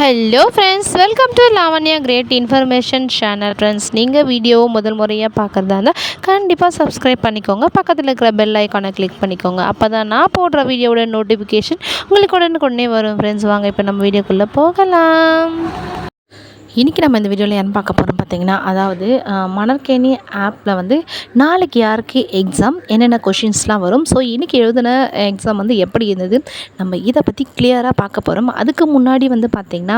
Hello friends welcome to Lavanya great information channel friends நீங்கள் வீடியோவை முதல் முறையாக பார்க்குறதா இருந்தால் கண்டிப்பாக சப்ஸ்கிரைப் பண்ணிக்கோங்க. பக்கத்தில் இருக்கிற பெல் ஐக்கானை கிளிக் பண்ணிக்கோங்க. அப்போ தான் நான் போடுற வீடியோவோட நோட்டிஃபிகேஷன் உங்களுக்கு உடனுக்குடனே வரும் ஃப்ரெண்ட்ஸ் வாங்க இப்போ நம்ம வீடியோக்குள்ளே போகலாம். இன்றைக்கி நம்ம இந்த வீடியோவில் என்ன பார்க்க போகிறோம் பார்த்தீங்கன்னா அதாவது மணற்கேணி ஆப்பில் வந்து நாளைக்கு யாருக்கு எக்ஸாம் என்னென்ன கொஷின்ஸ்லாம் வரும். ஸோ இன்றைக்கி எழுதின எக்ஸாம் வந்து எப்படி இருந்தது? நம்ம இதை பற்றி கிளியராக பார்க்க போகிறோம் அதுக்கு முன்னாடி வந்து பார்த்திங்கன்னா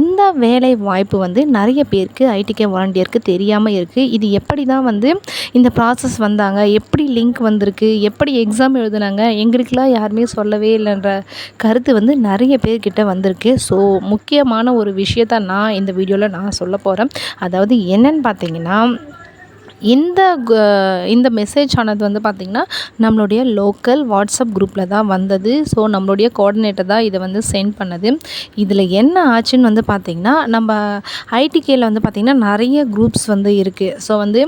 இந்த வேலை வாய்ப்பு வந்து நிறைய பேருக்கு ஐடிகே வாலண்டியருக்கு தெரியாமல் இருக்குது இது எப்படி தான் வந்து இந்த ப்ராசஸ் வந்தாங்க? எப்படி லிங்க் வந்திருக்கு? எப்படி எக்ஸாம் எழுதுனாங்க? எங்களுக்கெலாம் யாருமே சொல்லவே இல்லைன்ற கருத்து வந்து நிறைய பேர்கிட்ட வந்திருக்கு. ஸோ முக்கியமான ஒரு விஷயத்த நான் இந்த வீடியோவில் நான் சொல்ல போகிறேன் அதாவது என்னன்னு பார்த்தீங்கன்னா இந்த இந்த மெசேஜ் ஆனது வந்து பார்த்திங்கன்னா நம்மளுடைய லோக்கல் வாட்ஸ்அப் குரூப்பில் தான் வந்தது. ஸோ நம்மளுடைய கோஆர்டினேட்டர் தான் இதை வந்து சென்ட் பண்ணது. இதில் என்ன ஆச்சுன்னு வந்து பார்த்திங்கன்னா நம்ம ஐடிகேயில் வந்து பார்த்திங்கன்னா நிறைய குரூப்ஸ் வந்து இருக்குது ஸோ வந்து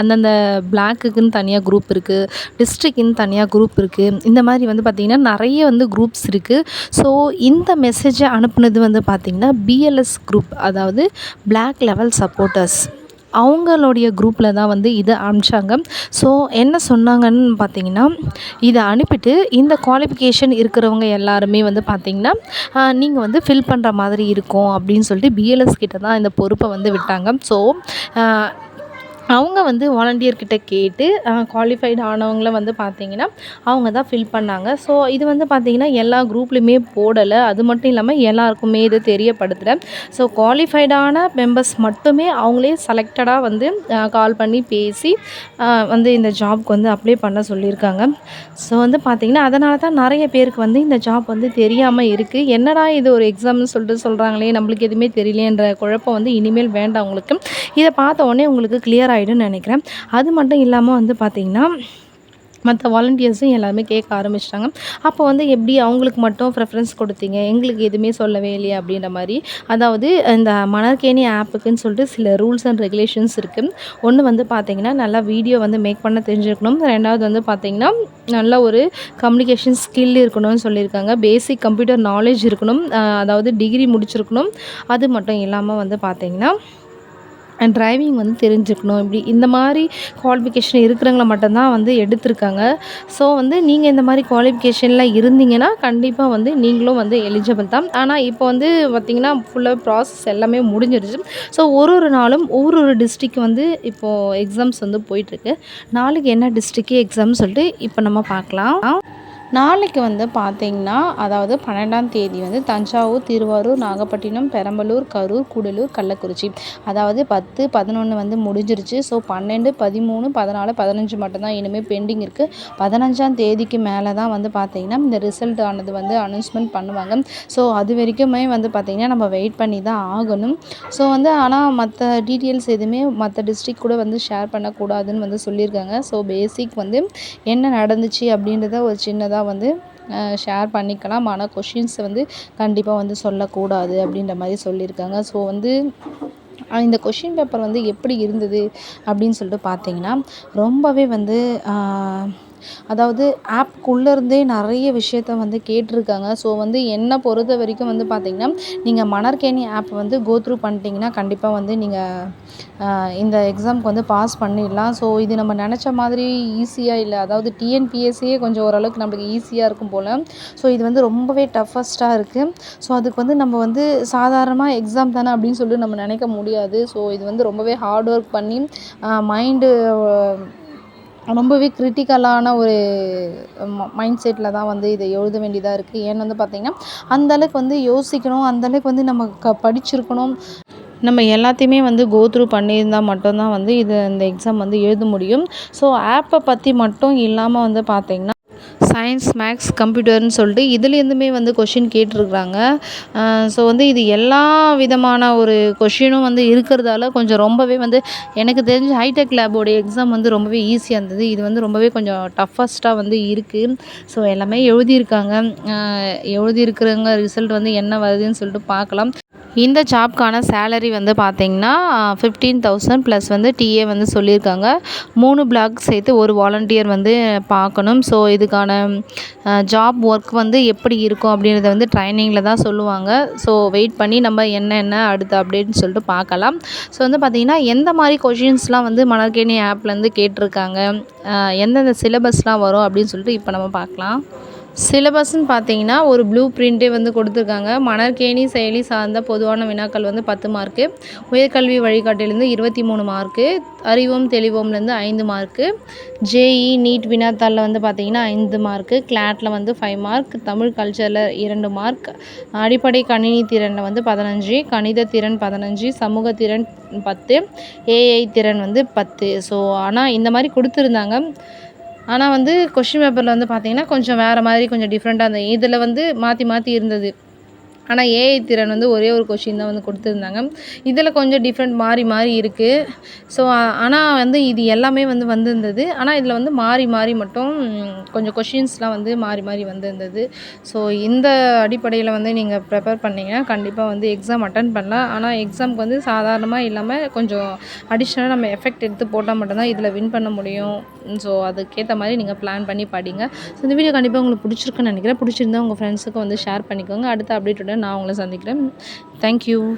அந்தந்த பிளாக்குக்குன்னு தனியாக குரூப் இருக்குது டிஸ்ட்ரிக்குன்னு தனியாக குரூப் இருக்குது இந்த மாதிரி வந்து பார்த்திங்கன்னா நிறைய வந்து குரூப்ஸ் இருக்குது ஸோ இந்த மெசேஜை அனுப்புனது வந்து பார்த்திங்கன்னா பிஎல்எஸ் குரூப் அதாவது பிளாக் லெவல் சப்போர்ட்டர்ஸ் அவங்களுடைய குரூப்பில் தான் வந்து இதை அனுப்பிச்சாங்க. ஸோ என்ன சொன்னாங்கன்னு பார்த்தீங்கன்னா இதை அனுப்பிட்டு இந்த குவாலிஃபிகேஷன் இருக்கிறவங்க எல்லாருமே வந்து பார்த்திங்கன்னா நீங்கள் வந்து ஃபில் பண்ணுற மாதிரி இருக்கும் அப்படின்னு சொல்லிட்டு பிஎல்எஸ் கிட்ட தான் இந்த பொறுப்பை வந்து விட்டாங்க. ஸோ அவங்க வந்து வாலண்டியர்கிட்ட கேட்டு குவாலிஃபைடு ஆனவங்கள வந்து பார்த்தீங்கன்னா அவங்க தான் ஃபில் பண்ணாங்க. ஸோ இது வந்து பார்த்தீங்கன்னா எல்லா குரூப்லேயுமே போடலை. அது மட்டும் இல்லாமல் எல்லாருக்குமே இது தெரியப்படுத்தலை. ஸோ குவாலிஃபைடான மெம்பர்ஸ் மட்டுமே அவங்களே செலக்டடாக வந்து கால் பண்ணி பேசி வந்து இந்த ஜாப்க்கு வந்து அப்ளை பண்ண சொல்லியிருக்காங்க. ஸோ வந்து பார்த்திங்கன்னா அதனால தான் நிறைய பேருக்கு வந்து இந்த ஜாப் வந்து தெரியாமல் இருக்குது என்னடா இது ஒரு எக்ஸாம்னு சொல்லிட்டு சொல்கிறாங்களே நம்மளுக்கு எதுவுமே தெரியலேன்ற குழப்பம் வந்து இனிமேல் வேண்டாம் உங்களுக்கு. இதை பார்த்த உடனே உங்களுக்கு கிளியர் ஆகிடும்னு நினைக்கிறேன். அது மட்டும் இல்லாமல் வந்து பார்த்திங்கன்னா மற்ற வாலண்டியர்ஸும் எல்லாருமே கேட்க ஆரம்பிச்சிட்டாங்க. அப்போ வந்து எப்படி அவங்களுக்கு மட்டும் ப்ரெஃபரன்ஸ் கொடுத்தீங்க? எங்களுக்கு எதுவுமே சொல்லவே இல்லையா அப்படின்ற மாதிரி. அதாவது இந்த மணற்கேணி ஆப்புக்குன்னு சொல்லிட்டு சில ரூல்ஸ் அண்ட் ரெகுலேஷன்ஸ் இருக்குது ஒன்று வந்து பார்த்தீங்கன்னா நல்லா வீடியோ வந்து மேக் பண்ண தெரிஞ்சிருக்கணும். ரெண்டாவது வந்து பார்த்தீங்கன்னா நல்ல ஒரு கம்யூனிகேஷன் ஸ்கில் இருக்கணும்னு சொல்லியிருக்காங்க. பேசிக் கம்ப்யூட்டர் நாலேஜ் இருக்கணும். அதாவது டிகிரி முடிச்சிருக்கணும். அது மட்டும் இல்லாமல் வந்து பார்த்திங்கன்னா டிரைவிங் வந்து தெரிஞ்சுக்கணும். இப்படி இந்த மாதிரி குவாலிஃபிகேஷன் இருக்கிறவங்கள மட்டும்தான் வந்து எடுத்திருக்காங்க. ஸோ வந்து நீங்கள் இந்த மாதிரி குவாலிஃபிகேஷனில் இருந்தீங்கன்னா கண்டிப்பாக வந்து நீங்களும் வந்து எலிஜிபிள் தான். ஆனால் இப்போ வந்து பார்த்திங்கன்னா ஃபுல்லாக ப்ராசஸ் எல்லாமே முடிஞ்சிருச்சு. ஸோ ஒரு ஒரு நாளும் ஒவ்வொரு ஒரு டிஸ்ட்ரிக் வந்து இப்போது எக்ஸாம்ஸ் வந்து போயிட்டுருக்கு நாளைக்கு என்ன டிஸ்ட்ரிக்கு எக்ஸாம்னு சொல்லிட்டு இப்போ நம்ம பார்க்கலாம். நாளைக்கு வந்து பார்த்தீங்கன்னா அதாவது பன்னெண்டாம் தேதி வந்து தஞ்சாவூர் திருவாரூர் நாகப்பட்டினம் பெரம்பலூர் கரூர் கூடலூர் கள்ளக்குறிச்சி. அதாவது பத்து பதினொன்று வந்து முடிஞ்சிருச்சு. ஸோ பன்னெண்டு பதிமூணு பதினாலு பதினஞ்சு மட்டும்தான் இனிமேல் பெண்டிங் இருக்குது பதினஞ்சாம் தேதிக்கு மேலே தான் வந்து பார்த்தீங்கன்னா இந்த ரிசல்ட் ஆனது வந்து அனௌன்ஸ்மெண்ட் பண்ணுவாங்க. ஸோ அது வரைக்குமே வந்து பார்த்திங்கன்னா நம்ம வெயிட் பண்ணி தான் ஆகணும். ஸோ வந்து ஆனால் மற்ற டீட்டெயில்ஸ் எதுவுமே மற்ற டிஸ்ட்ரிக் கூட வந்து ஷேர் பண்ணக்கூடாதுன்னு வந்து சொல்லியிருக்காங்க. ஸோ பேசிக் வந்து என்ன நடந்துச்சு அப்படின்றத ஒரு சின்னதாக வந்து ஷேர் பண்ணிக்கலாம். ஆனால் கொஷின்ஸ் வந்து கண்டிப்பாக வந்து சொல்லக்கூடாது அப்படின்ற மாதிரி சொல்லியிருக்காங்க. ஸோ வந்து இந்த கொஷின் பேப்பர் வந்து எப்படி இருந்தது அப்படின்னு சொல்லிட்டு பார்த்தீங்கன்னா ரொம்பவே வந்து அதாவது ஆப்குள்ளேருந்தே நிறைய விஷயத்த வந்து கேட்டிருக்காங்க. ஸோ வந்து என்னை பொறுத்த வரைக்கும் வந்து பார்த்திங்கன்னா நீங்கள் மணற்கேணி ஆப் வந்து கோ த்ரூ பண்ணிட்டீங்கன்னா கண்டிப்பாக வந்து நீங்கள் இந்த எக்ஸாம்க்கு வந்து பாஸ் பண்ணிடலாம். ஸோ இது நம்ம நினச்ச மாதிரி ஈஸியாக இல்லை. அதாவது டிஎன்பிஎஸ்சியே கொஞ்சம் ஓரளவுக்கு நம்மளுக்கு ஈஸியாக இருக்கும் போல். ஸோ இது வந்து ரொம்பவே டஃபஸ்ட்டாக இருக்குது ஸோ அதுக்கு வந்து நம்ம வந்து சாதாரணமாக எக்ஸாம் தானே அப்படின்னு சொல்லி நம்ம நினைக்க முடியாது. ஸோ இது வந்து ரொம்பவே ஹார்ட் ஒர்க் பண்ணி மைண்டு ரொம்பவே கிரிட்டிக்கலான ஒரு மைண்ட் செட்டில் தான் வந்து இதை எழுத வேண்டியதாக இருக்குது ஏன்னு வந்து பார்த்திங்கன்னா அந்தளவுக்கு வந்து யோசிக்கணும் அந்தளவுக்கு வந்து நம்ம க படிச்சிருக்கணும். நம்ம எல்லாத்தையுமே வந்து கோத்ரூ பண்ணியிருந்தால் மட்டும்தான் வந்து இது இந்த எக்ஸாம் வந்து எழுத முடியும். ஸோ ஆப்பை பற்றி மட்டும் இல்லாமல் வந்து பார்த்திங்கன்னா சயின்ஸ் மேக்ஸ் கம்ப்யூட்டர்னு சொல்லிட்டு இதுலேருந்துமே வந்து கொஷின் கேட்டிருக்கிறாங்க. ஸோ வந்து இது எல்லா விதமான ஒரு கொஷினும் வந்து இருக்கிறதால கொஞ்சம் ரொம்பவே வந்து எனக்கு தெரிஞ்ச ஹைடெக் லேபோடைய எக்ஸாம் வந்து ரொம்பவே ஈஸியாக இருந்தது. இது வந்து ரொம்பவே கொஞ்சம் டஃபஸ்ட்டாக வந்து இருக்குது ஸோ எல்லாமே எழுதியிருக்காங்க. எழுதியிருக்கிறவங்க ரிசல்ட் வந்து என்ன வருதுன்னு சொல்லிட்டு பார்க்கலாம். இந்த ஜாப்க்கான சேலரி வந்து பார்த்தீங்கன்னா ஃபிஃப்டீன் தௌசண்ட் ப்ளஸ் வந்து டிஏ வந்து சொல்லியிருக்காங்க. மூணு பிளாக் சேர்த்து ஒரு வாலண்டியர் வந்து பார்க்கணும். ஸோ இதுக்கான ஜாப் ஒர்க் வந்து எப்படி இருக்கும் அப்படின்றத வந்து ட்ரைனிங்கில் தான் சொல்லுவாங்க. ஸோ வெயிட் பண்ணி நம்ம என்னென்ன அடுத்த அடுத்து சொல்லிட்டு பார்க்கலாம். ஸோ வந்து பார்த்திங்கன்னா எந்த மாதிரி கொஷின்ஸ்லாம் வந்து மணற்கேணி ஆப்லேருந்து கேட்டிருக்காங்க? எந்தெந்த சிலபஸ்லாம் வரும் அப்படின்னு சொல்லிட்டு இப்போ நம்ம பார்க்கலாம். சிலபஸ்ன்னு பார்த்தீங்கன்னா ஒரு ப்ளூ பிரிண்ட்டே வந்து கொடுத்துருக்காங்க. மணற்கேணி செயலி சார்ந்த பொதுவான வினாக்கள் வந்து பத்து மார்க்கு உயர்கல்வி வழிகாட்டிலேருந்து இருபத்தி மூணு மார்க்கு அறிவோம் தெளிவோம்லேருந்து ஐந்து மார்க்கு ஜேஇ நீட் வினாத்தாளில் வந்து பார்த்தீங்கன்னா ஐந்து மார்க்கு கிளாட்டில் வந்து ஃபைவ் மார்க் தமிழ் கல்ச்சரில் இரண்டு மார்க் அடிப்படை கணினி திறனில் வந்து பதினஞ்சு. கணித திறன் பதினஞ்சு. சமூக திறன் பத்து. ஏஐ திறன் வந்து பத்து. ஸோ ஆனால் இந்த மாதிரி கொடுத்துருந்தாங்க. ஆனால் வந்து கொஷின் பேப்பரில் வந்து பார்த்தீங்கன்னா கொஞ்சம் வேறு மாதிரி கொஞ்சம் டிஃப்ரெண்ட்டாக இருந்தது. இதில் வந்து மாற்றி மாற்றி இருந்தது. ஆனால் ஏஐ திறன் வந்து ஒரே ஒரு கொஷின் தான் வந்து கொடுத்துருந்தாங்க. இதில் கொஞ்சம் டிஃப்ரெண்ட் மாறி மாறி இருக்குது ஸோ ஆனால் வந்து இது எல்லாமே வந்து வந்திருந்தது. ஆனால் இதில் வந்து மாறி மாறி மட்டும் கொஞ்சம் கொஷின்ஸ்லாம் வந்து மாறி மாறி வந்திருந்தது. ஸோ இந்த அடிப்படையில் வந்து நீங்கள் ப்ரிப்பேர் பண்ணிங்கன்னா கண்டிப்பாக வந்து எக்ஸாம் அட்டன் பண்ணலாம். ஆனால் எக்ஸாமுக்கு வந்து சாதாரணமாக இல்லாமல் கொஞ்சம் அடிஷ்னலாக நம்ம எஃபெக்ட் எடுத்து போட்டால் மட்டும்தான் இதில் வின் பண்ண முடியும். ஸோ அதுக்கேற்ற மாதிரி நீங்கள் பிளான் பண்ணி படிங்க. ஸோ இந்த வீடியோ கண்டிப்பாக உங்களுக்கு பிடிச்சிருக்குன்னு நினைக்கிறேன். பிடிச்சிருந்தா உங்கள் ஃப்ரெண்ட்ஸுக்கு வந்து ஷேர் பண்ணிக்கோங்க. அடுத்த அப்டேட்டோட நான் உங்களை சந்திக்கிறேன். தேங்க்யூ